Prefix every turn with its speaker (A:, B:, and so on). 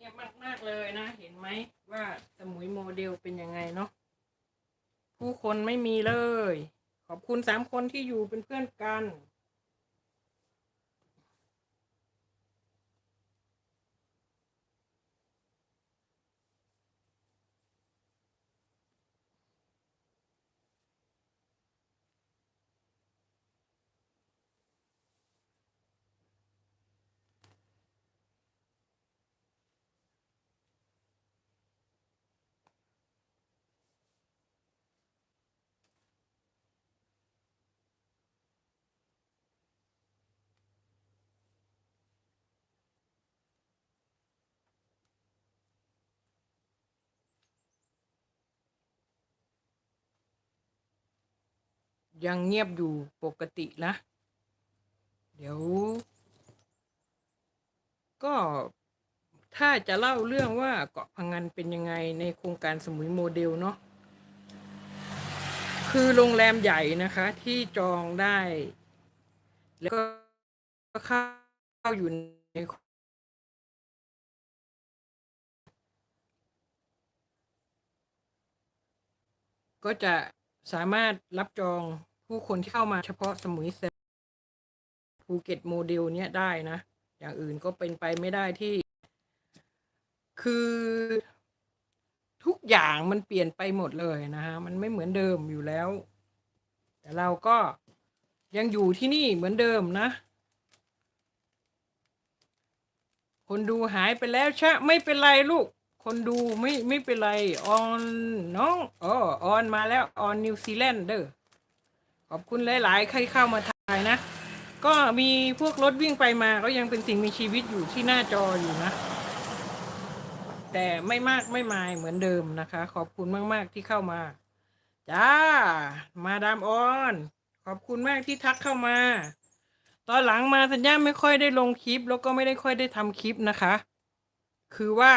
A: เงียบมากๆเลยนะ เห็นไหมว่าสมุยโมเดลเป็นยังไงเนาะผู้คนไม่มีเลย ขอบคุณสามคนที่อยู่เป็นเพื่อนกัน ยังเงียบอยู่ปกตินะ เดี๋ยว ก็ถ้าจะเล่าเรื่องว่าเกาะพังงานเป็นยังไงในโครงการสมุยโมเดลเนาะคือโรงแรมใหญ่นะคะ ที่จองได้ แล้วก็เข้าอยู่ในก็จะสามารถรับจอง ผู้คนที่เข้ามาเฉพาะสมุยแซภูเก็ตโมเดลเนี้ยได้นะ อย่างอื่นก็เป็นไปไม่ได้ที่ คือทุกอย่างมันเปลี่ยนไปหมดเลยนะฮะ มันไม่เหมือนเดิมอยู่แล้ว แต่เราก็ยังอยู่ที่นี่เหมือนเดิมนะ คนดูหายไปแล้วชะ ไม่เป็นไรลูก คนดูไม่ไม่เป็นไร ออนน้องอ๋อออนมาแล้วออนนิวซีแลนด์เด้อ ขอบคุณหลายๆใครเข้ามาถ่ายนะ ก็มีพวกรถวิ่งไปมาก็ยังเป็นสิ่งมีชีวิตอยู่ที่หน้าจออยู่นะ แต่ไม่มากไม่มายเหมือนเดิมนะคะ ขอบคุณมาก ๆ ที่เข้ามา จ้า มาดามออน ขอบคุณมากที่ทักเข้ามา ตอนหลังมาสัญญาไม่ค่อยได้ลงคลิป แล้วก็ไม่ได้ค่อยได้ทำคลิปนะคะ คือว่า